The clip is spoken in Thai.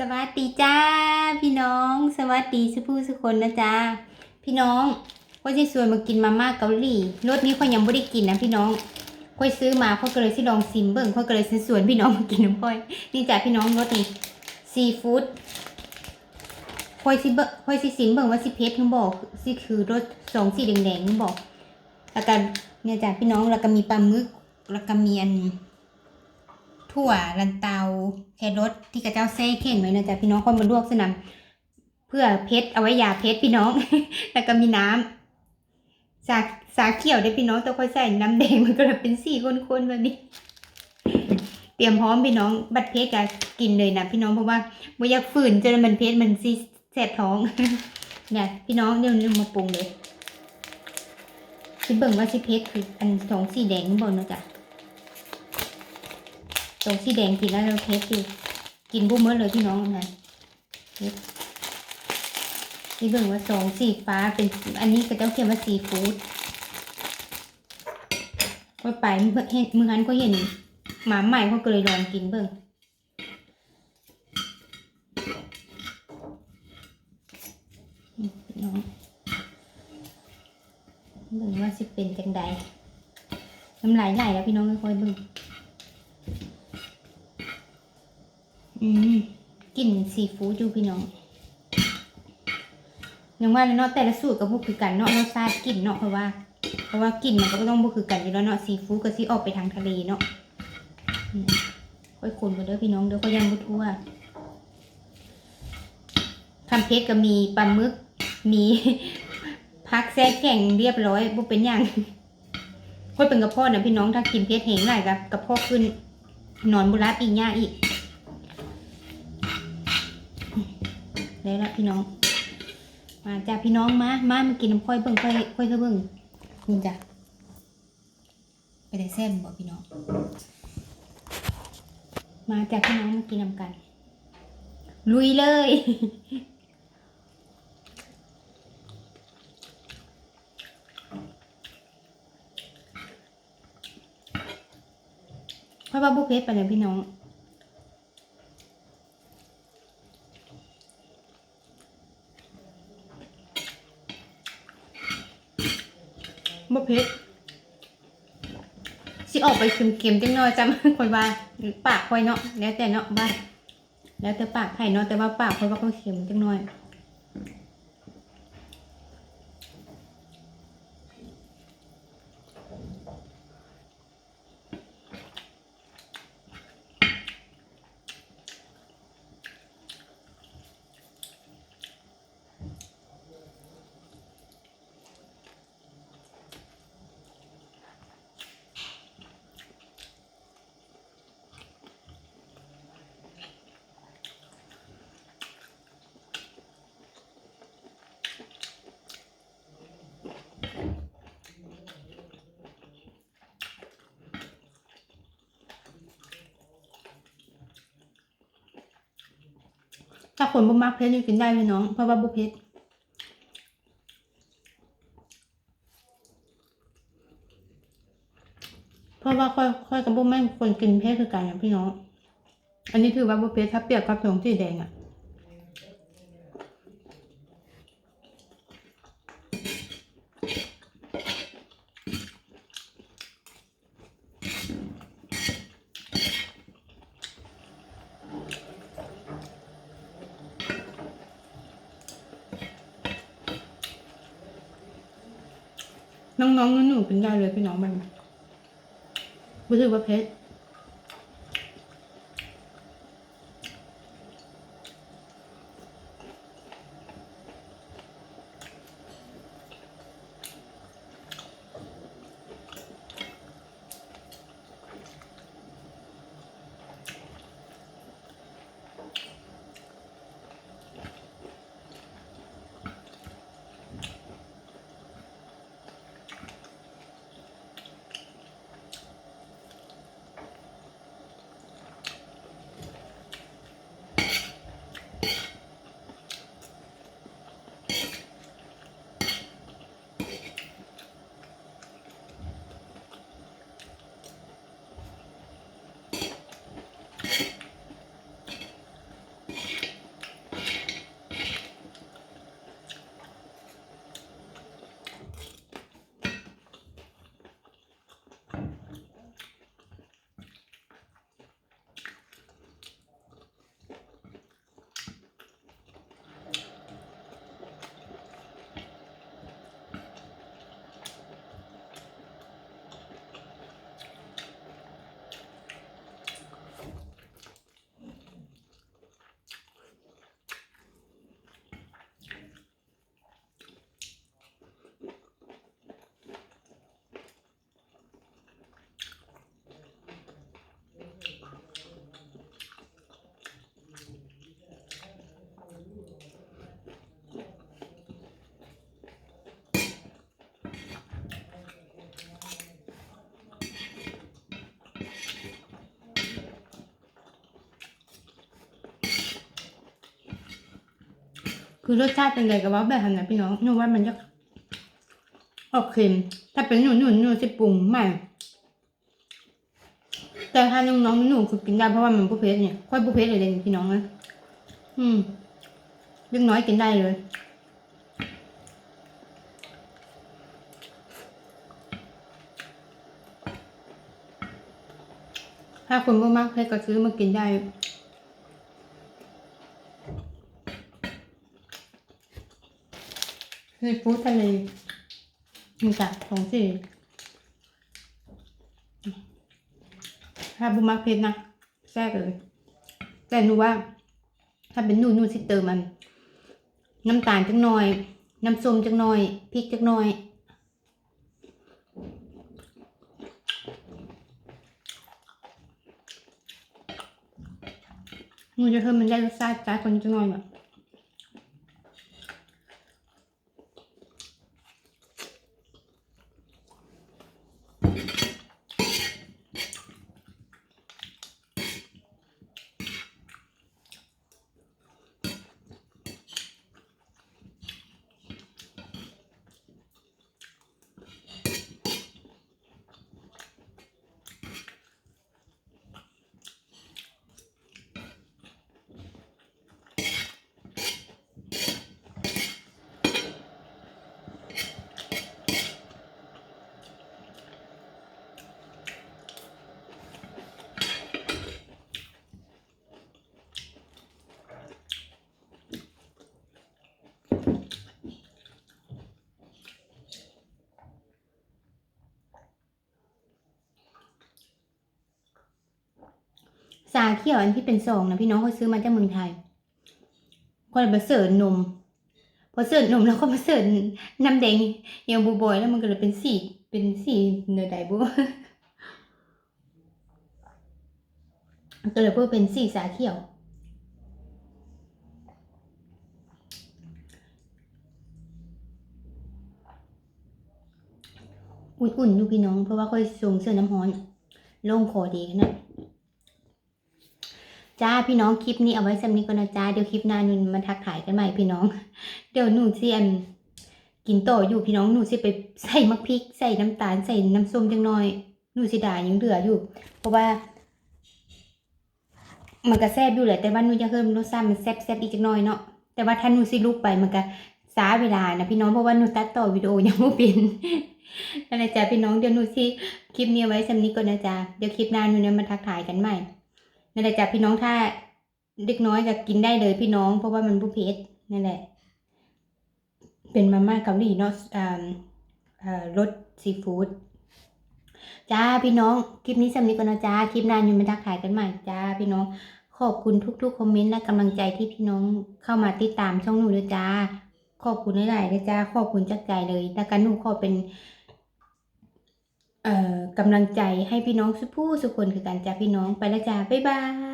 สวัสดีจ้า พี่น้อง สวัสดีสุผู้สุคนนะจ้าพี่น้องว่าจะชวนมากินมาม่าเกาหลีรสนี้ค่อยยังไม่ได้กินนะพี่น้องค่อยซื้อมาค่อยก็เลยสิลองซิมเบิ่งค่อยก็เลยซื้อสวนพี่น้องมากินน้ำค่อยนี่จ้าพี่น้องรสนี้ซีฟู้ดค่อยสิเบิ่งค่อยสิซิมเบิ่งว่าสิเพชรเขาบอกสิคือรสสองสีแดงๆเขาบอกแล้วก็เนี่ยจ้าพี่น้องแล้วก็มีปลาหมึกแล้วก็มีอัน ถั่วลันเตาแครอทที่กระเจ้าเซ่เข่งไว้นะจ๊ะพี่น้องคนมาลวกสนำเพื่อเพชรเอาไว้ยาเพชรพี่น้อง แล้วก็มีน้ำสาสาเขียวได้พี่น้องต้องค่อยใส่น้ำแดงมันก็เลยเป็นสีข้นๆแบบนี้ เตรียมพร้อมพี่น้องบัดเพชรจะกินเลยนะพี่น้องเพราะว่าไม่อยากฝืนจนมันเพชรมันซีแสบท้องเนี่ยพี่น้องเดี๋ยวนี้มาปรุงเลยคิดเบิ่งว่าสิเพชรคืออันสองสีแดงบนนะจ๊ะ ตรงสีแดงกินแล้วเราเทสอยู่กินบุ้มเมื่อเลยพี่น้องนะเทสนี่เบิ่งว่าสองสีฟ้าเป็นอันนี้ก็ต้องเขียนว่าซีฟู้ดก็ไปเมื่อเห็นเมื่อนั้นก็เห็นหมาใหม่เขาก็เลยลองกินเบิ่งนี่พี่น้องเบิ่งว่าสิเป็นจังใดน้ำลายไหลแล้วพี่น้องค่อยๆเบิ่ง อืมกลิ่นซีฟู้ดอยู่พี่น้องอยังว่าเนาะแต่ละสูตรก็บ่คือกันเนาะรสชาติกลิ่นเนาะเพราะว่า เพราะว่ากลิ่นมันก็ต้องบ่คือกันอยู่แล้วเนาะซีฟู้ดก็สิออกไปทางทะเลเนาะค่อยคนกันเด้อพี่น้องเด้อก็ยังบ่ทั่วคำเพชรก็มีปลาหมึกมีพักแซ่แข็งเรียบร้อยบ่เป็นหยังค่อยเป็นกระเพาะนะพี่น้องถ้ากินเพชรแห้งหลกับกระเพาะขึ้นนอนบุรับอีกย่าอีก ได้ละพี่น้อง มาจ้าพี่น้องมา มามากินน้ำค่อยเบิ่งค่อยค่อยเธอเบิ่งนี่จ้ะไปได้แซ่บบ่พี่น้อง มาจ้าพี่น้องมากินน้ำกัน ลุยเลยเพราะว่าบุฟเฟ่ต์ไปเลยพี่น้อง บ่ เผ็ดสิออกไปเค็มๆจังน้อยจังคอยว่าปากคอยเนาะแล้วแต่เนาะบ้าแล้วแต่ปากไผ่เนาะแต่ว่าปากคอยว่าเขาเค็มจังน้อย ถ้าคนบ่มากเผ็ดนี่กินได้พี่น้อง เพราะว่าบ่เผ็ดเพราะว่าค่อยค่อยกับบ่แม่นคนกินเผ็ดคือกันนะพี่น้อง อันนี้ถือว่าบ่เผ็ดถ้าเปรียบกับสองสีแดงอะ น้องๆหนูๆกินได้เลยพี่น้องมันรู้สึกว่าเผ็ด Yeah. คือรสชาติเป็นไงกับว่าแบบนั้นพี่น้องหนูว่ามันจะออกเค็มถ้าเป็นหนูหนูหนูจะปรุงใหม่ แต่ถ้าน้องน้องๆหนูคือกินได้เพราะว่ามันบุฟเฟ่เนี่ยค่อยบุฟเฟ่ต์เลยเลยพี่น้องนะอืมเล็กน้อยกินได้เลยถ้าคนบ่มากเผ็ดก็ซื้อมากินได้ ซีฟู้ดทะเลมีจากของสิถ้าบุมักเผ็ดนะแซ่บเลย แต่หนูว่า ถ้าเป็นนูนูสิเติมมัน น้ำตาลจักหน่อย น้ำส้มจักหน่อยพริกจักหน่อยหนูจะเพิ่มมันได้รสชาติจ้าคนจักหน่อยแบบ สาเขียวอันที่เป็นซองนะพี่น้องเขาซื้อมาจากเมืองไทยก็เลยมาเสิร์ฟนม พอเสิร์ฟนมแล้วก็มาเสิร์ฟน้ำแดงเยลบูบอยแล้วมันก็เลยเป็นสีเป็นสีเนื้อใดบุก็เลยเพื่อเป็นสีสาเขียวอุ่นๆอยู่พี่น้องเพราะว่าค่อยส่งเสื้อน้ำร้อนโล่งคอดีขนาด จ้าพี่น้องคลิปนี้เอาไว้สำนี้ก่อนนะจ้าเดี๋ยวคลิปหน้านุ่นมาทักทายกันใหม่พี่น้อง เดี๋ยวหนูเสียนกินต่ออยู่พี่น้องหนูสิไปใส่มักพริกใส่น้ำตาลใส่น้ำส้มจังน่อยหนูสิด่ายังเหลืออยู่ เพราะว่า มันก็แซ่บอยู่แหละแต่ว่าหนูจะเพิ่มรสชาติมันแซ่บแซ่บอีกจักหน่อยเนาะแต่ว่าถ้าหนูสิลุกไปมันก็สาเวลานะพี่น้องเพราะว่าหนูตัดต่อวิดีโอยังไม่เป็นนั่นแหละจ้าพี่น้องเดี๋ยวหนูสิคลิปนี้เอาไว้สำนี้ก่อนนะจ๊ะเดี๋ยวคลิปหน้าหนูเนี่ยมาทักทายกันใหม่ นั่นแหละจ้าพี่น้องถ้าเด็กน้อยก็กินได้เลยพี่น้อง เพราะว่ามันบุเฟ่ต์นั่นแหละ เป็นมาม่าเกาหลีเนาะอ่ารสซีฟู้ดจ้าพี่น้องคลิปนี้สำนี้ก่อนนะจ้าคลิปหน้าหนูมาทักทายกันใหม่จ้าพี่น้องขอบคุณทุกๆคอมเมนต์และกำลังใจที่พี่น้องเข้ามาติดตามช่องหนูด้วยจ้าขอบคุณหลายๆเลยจ้าขอบคุณจากใจเลยแล้วกันหนูขอเป็น กำลังใจให้พี่น้องสุผู้สุคนคือการจากพี่น้องไปแล้วจ้าบ๊ายบาย